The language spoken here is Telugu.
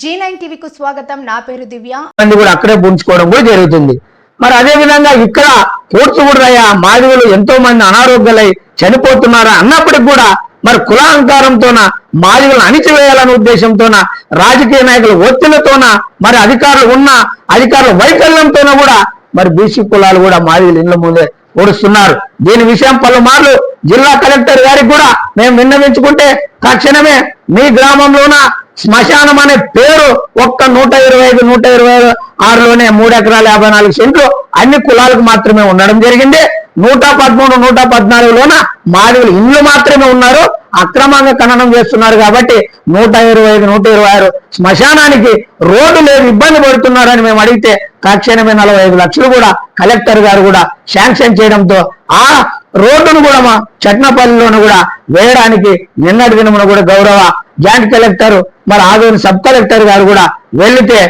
జీ నైన్ టీవీకు స్వాగతం. నా పేరు దివ్య. మంది కూడా అక్కడే పుంజుకోవడం కూడా జరుగుతుంది. మరి అదే విధంగా ఇక్కడ కూర్చుగుడ్రయ్య మాదిగులు ఎంతో మంది అనారోగ్యాలై చనిపోతున్నారా అన్నప్పటికి కూడా మరి కులాహంకారంతోన మాదిగలను అణిచివేయాలనే ఉద్దేశంతోన రాజకీయ నాయకుల ఒత్తిళ్ళతోన మరి అధికారులు ఉన్న అధికారుల వైకల్యంతోన కూడా మరి బీసీ కులాలు కూడా మాదిగలు ఇండ్ల ముందే ఓడుస్తున్నారు. దీని విషయం పలుమార్లు జిల్లా కలెక్టర్ గారికి కూడా మేము విన్నవించుకుంటే తక్షణమే మీ గ్రామంలోన శ్మశానం అనే పేరు ఒక్క నూట ఇరవై ఐదు నూట ఇరవై ఆరులోనే మూడు ఎకరాల యాభై నాలుగు సెంట్లు అన్ని కులాలకు మాత్రమే ఉండడం జరిగింది. నూట పదమూడు నూట పద్నాలుగులోన మాదిగలు ఇల్లు మాత్రమే ఉన్నారు. అక్రమంగా ఖననం చేస్తున్నారు కాబట్టి నూట ఇరవై ఐదు నూట ఇరవై ఆరు శ్మశానానికి రోడ్డు లేదు ఇబ్బంది పడుతున్నారని మేము అడిగితే తక్షణమే నలభై ఐదు లక్షలు కూడా కలెక్టర్ గారు కూడా శాంక్షన్ చేయడంతో ఆ రోడ్డును కూడా మా చట్నపల్లిలోను కూడా వేయడానికి నిన్నటి దినమున కూడా గౌరవ జాయింట్ కలెక్టర్ మరి ఆదోని సబ్ కలెక్టర్ గారు కూడా వెళ్ళితే